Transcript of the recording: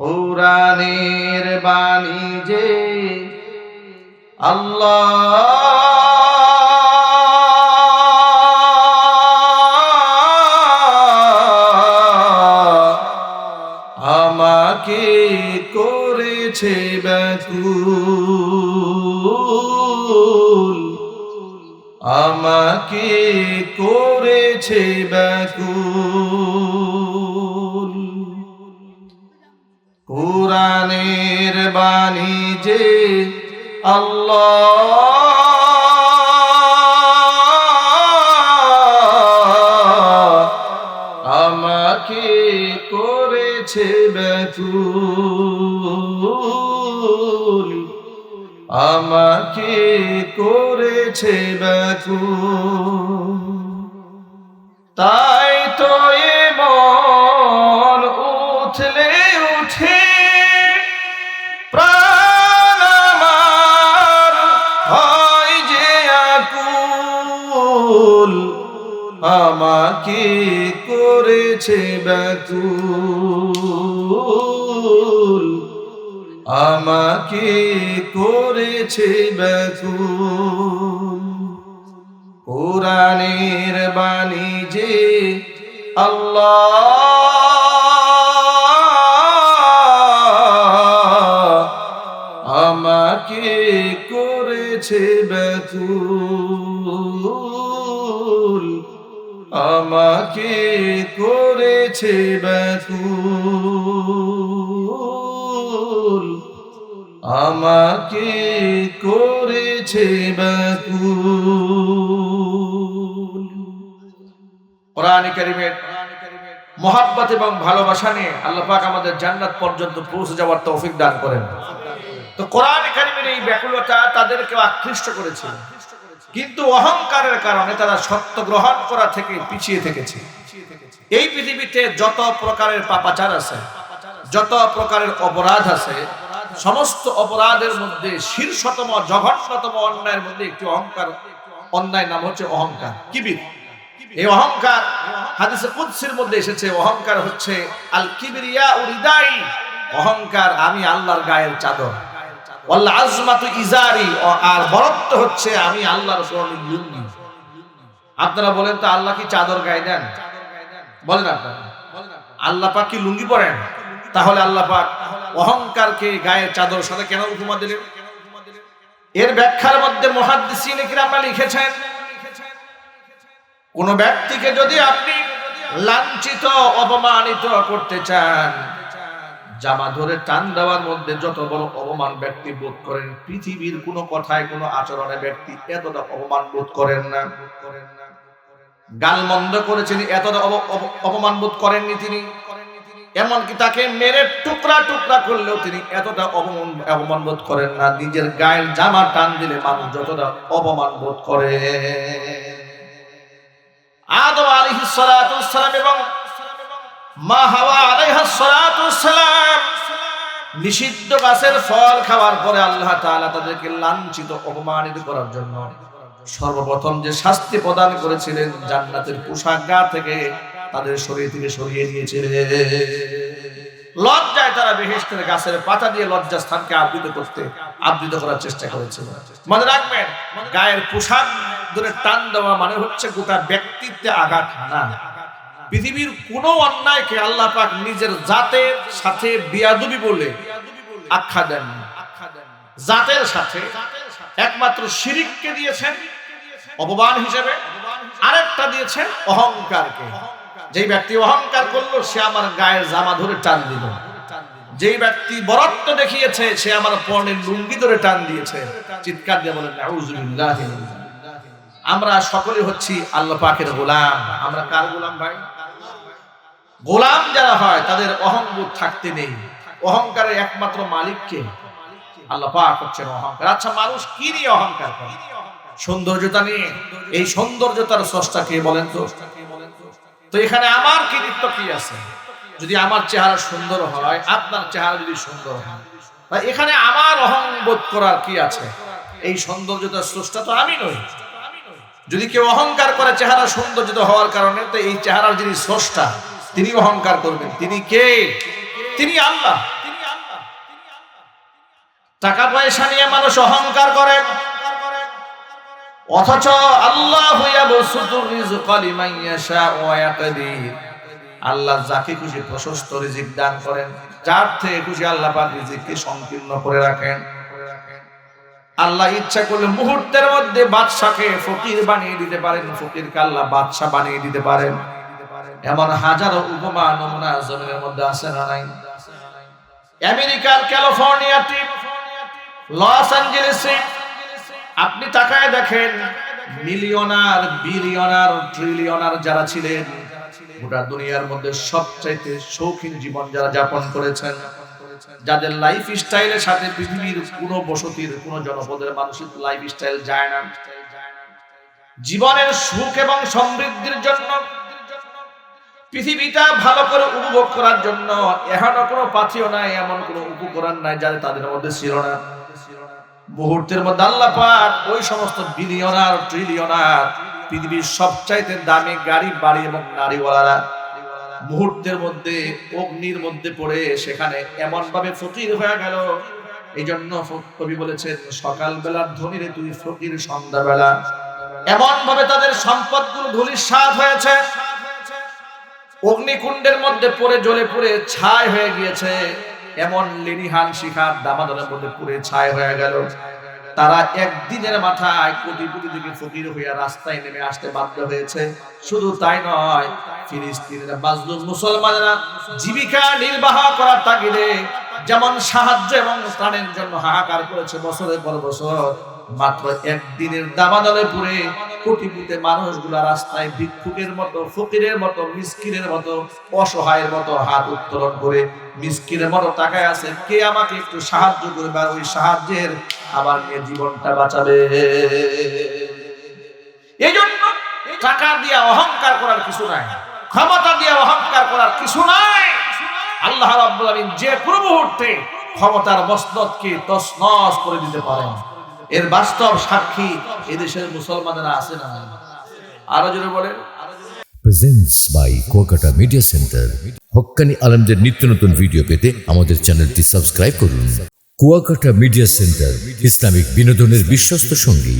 কোরআনের বাণী যে আল্লাহ আমাকে করেছে ব্যাকুল। আমাকে করেছে ব্যাকুল। কোরআনের বাণী যে আল্লাহ আমাকে করেছে ব্যাকুল আমাকে করেছে ব্যাকুল তাই তো আমাকে করেছে ব্যাকুল আমাকে করেছে ব্যাকুল কোরআনের বাণী যে আল্লাহ আমাকে করেছে ব্যাকুল আমাকে করেছে ব্যাকুল। আমাকে করেছে ব্যাকুল। কোরআন কারিমের মোহাব্বত এবং ভালোবাসা নিয়ে আল্লাহ পাক আমাদের জান্নাত পর্যন্ত পৌঁছে যাওয়ার তৌফিক দান করেন। তো কোরআন কারিমের এই ব্যাকুলতা তাদেরকে আকৃষ্ট করেছিল। কিন্তু অহংকারের কারণে তারা সত্য গ্রহণ করা থেকে পিছিয়ে থেকেছে। এই পৃথিবীতে যত প্রকারের পাপাচার আছে, যত প্রকারের অপরাধ আছে, সমস্ত অপরাধের মধ্যে শীর্ষতম, জঘন্যতম অন্যায়ের মধ্যে একটি অহংকার, অন্যায় নাম হচ্ছে অহংকার। কিবির এই অহংকার হাদিসে কুদসির মধ্যে এসেছে, অহংকার হচ্ছে আল কিবরিয়া উরিদাই অহংকার আমি আল্লাহর গায়ের চাদর। ইজারি আর হচ্ছে আমি আল্লাহর আপনারা বলেন তো আল্লাহ কি চাদর গায়ে দেন? বলেন আল্লাহ পাক কি লুঙ্গি পরেন? তাহলে আল্লাহ পাক অহংকারকে গায়ের চাদর সাথে কেন উপমা দিলেন? এর ব্যাখ্যার মধ্যে মহাদ্দিসিন কিরামা লিখেছেন, কোন ব্যক্তিকে যদি আপনি লাঞ্ছিত, অপমানিত করতে চান জামা ধরে টান দেওয়ার মধ্যে যত বড় অপমান ব্যক্তি বোধ করেন, পৃথিবীর কোনো কথায় কোনো আচরণে ব্যক্তি এতটা অপমান বোধ করেন না। গাল মন্দ করেছেন, এতটা অপ- অপ- অপমান বোধ করেননি তিনি। এমনকি তাকে মেরে টুকরা টুকরা করলেও তিনি এতটা অপমান অপমান বোধ করেন না। নিজের গায়ের জামা টান দিলে মানুষ যতটা অপমান বোধ করে। আদম সালাতু সালাম এবং মা হাওয়া আলাইহাস সালাতু সালাম নিষিদ্ধ গাছের ফল খাওয়ার পরে আল্লাহ তাআলা তাদেরকে লাঞ্ছিত, অপমানিত করার জন্য সর্বপ্রথম যে শাস্তি প্রদান করেছিলেন জান্নাতের পোশাক গা থেকে তাদের শরীর থেকে সরিয়ে দিয়েছিলেন লজ্জায় তারা বেহেশতের গাছের পাতা দিয়ে লজ্জা স্থানকে আবৃত করতে, আবৃত করার চেষ্টা করেছিল। মনে রাখবেন, গায়ের পোশাক ধরে টান দেওয়া মানে হচ্ছে গোটা ব্যক্তিত্বে আঘাত হানা। পৃথিবীর কোন অন্যায়কে আল্লাহ পাক নিজের জাতের সাথে বিয়াদুবি বলে আখ্যা দেন জাতের সাথে একমাত্র শিরিককে দিয়েছেন, অপমান হিসেবে। আরেকটা দিয়েছেন অহংকারকে। যে ব্যক্তি অহংকার করল, সে আমার গায়ের জামা ধরে টান দিল। যেই ব্যক্তি বরত্ব দেখিয়েছে, সে আমার পর্ণের লুঙ্গি ধরে টান দিয়েছে। চিৎকার দিয়ে বলেন আমরা সকলে হচ্ছি আল্লাহ পাকের গোলাম। আমরা কার গোলাম ভাই? গোলাম যারা হয়, তাদের অহংবোধ থাকতে নেই। অহংকারের একমাত্র মালিককে আল্লাহ পাক হচ্ছেন অহংকার। আচ্ছা মানুষ কি নিয়ে অহংকার করে? সৌন্দর্যতা নিয়ে? এই সৌন্দর্যতার স্রষ্টা কে বলেন তো? তো এখানে আমার কৃতিত্ব কি আছে? যদি আমার চেহারা সুন্দর হয়, আপনার চেহারা যদি সুন্দর হয় তা এখানে আমার অহংবোধ করার কি আছে? এই সৌন্দর্যতার স্রষ্টা তো আমি নই। যদি কেউ অহংকার করে, চেহারা সৌন্দর্যিত হওয়ার কারণে, তো এই চেহারার যিনি স্রষ্টা তিনি অহংকার করবেন। তিনি কে? তিনি আল্লাহ। টাকা পয়সা নিয়ে মানুষ অহংকার করে। অথচ আল্লাহ আল্লাহ যাকে খুশি প্রশস্ত রিজিক দান করেন, যার থেকে খুশি আল্লাহ পাক রিজিককে সংকীর্ণ করে রাখেন। আল্লাহ ইচ্ছা করলে মুহূর্তের মধ্যে বাদশাকে ফকির বানিয়ে দিতে পারেন। ফকিরকে আল্লাহ বাদশা বানিয়ে দিতে পারেন। এমন হাজারো উপমা নমুনা জমিনের মধ্যে আছে না নাই? আমেরিকার ক্যালিফোর্নিয়াতে লস অ্যাঞ্জেলেসে আপনি তাকায় দেখেন মিলিয়নার, বিলিয়নার, ট্রিলিয়নার যারা ছিলেন, গোটা দুনিয়ার মধ্যে সবচাইতে শৌখিন জীবন যারা যাপন করেছেন, যাদের লাইফ স্টাইলের সাথে পৃথিবীর কোন বসতির, কোন জনপদের মানুষের লাইফ স্টাইল যায় না। জীবনের সুখ এবং সমৃদ্ধির জন্য পৃথিবীটা ভালো করে উপভোগ করার জন্য এখনও কোনো পাথিও নাই, এমন কোনো উপকরণ নাই যাদের তাদের মধ্যে ছিল না। মুহূর্তের মধ্যে আল্লাহ পাক ওই সমস্ত বিলিয়নার ট্রিলিয়নার পৃথিবীর সবচাইতে দামি গাড়ি, বাড়ি এবং নারীওয়ালারা মুহূর্তের মধ্যে, অগ্নির মধ্যে পড়ে সেখানে এমন ভাবে ফকির হয়ে গেল। এই জন্য কবি বলেছেন সকাল বেলার ধনীরে তুই ফকির, সন্ধ্যাবেলা। এমন ভাবে তাদের সম্পদগুলো ধুলির স্বাদ হয়েছে। অগ্নিকুণ্ডের মধ্যে পড়ে জ্বলে পুড়ে ছাই হয়ে গিয়েছে। এমন লিনিহান শিখার দামাদনের মধ্যে পুড়ে ছাই হয়ে গেল। তারা একদিনের মাথায় কোটি কোটি থেকে ফকির হইয়া রাস্তায় নেমে আসতে বাধ্য হয়েছে। শুধু তাই নয়, ফিলিস্তিনের মাজলুম মুসলমানেরা জীবিকা নির্বাহ করার তাগিদে যেমন সাহায্য এবং ত্রাণের জন্য হাহাকার করেছে বছরের পর বছর, মাত্র একদিনের দাবানলে পুরে কোটিপুতে মানুষগুলা রাস্তায় ভিক্ষুকের মতো, ফকিরের মতো, মিসকিনের মতো, অসহায়ের মতো হাত উত্তোলন করে মিসকিনের মতো তাকায় আছে। কে আমাকে একটু সাহায্য করবে আর ওই সাহায্যের আমার নিয়ে জীবনটা বাঁচাবে? এই জন্য টাকা দিয়ে অহংকার করার কিছু নাই, ক্ষমতা দিয়ে অহংকার করার কিছু নাই। আল্লাহ রাব্বুল আলামিন যে কোনো মুহূর্তে ক্ষমতার মসনদকে তছনছ করে দিতে পারেন। এর বাস্তব সাক্ষী এদেশের মুসলমানেরা আছে না আরও জোরে বলে presents by Kuakata media centre Haqqani আলমদের নিত্য নতুন ভিডিও পেতে আমাদের চ্যানেলটি সাবস্ক্রাইব করুন। কুয়াকাটা মিডিয়া সেন্টার ইসলামিক বিনোদনের বিশ্বস্ত সঙ্গী।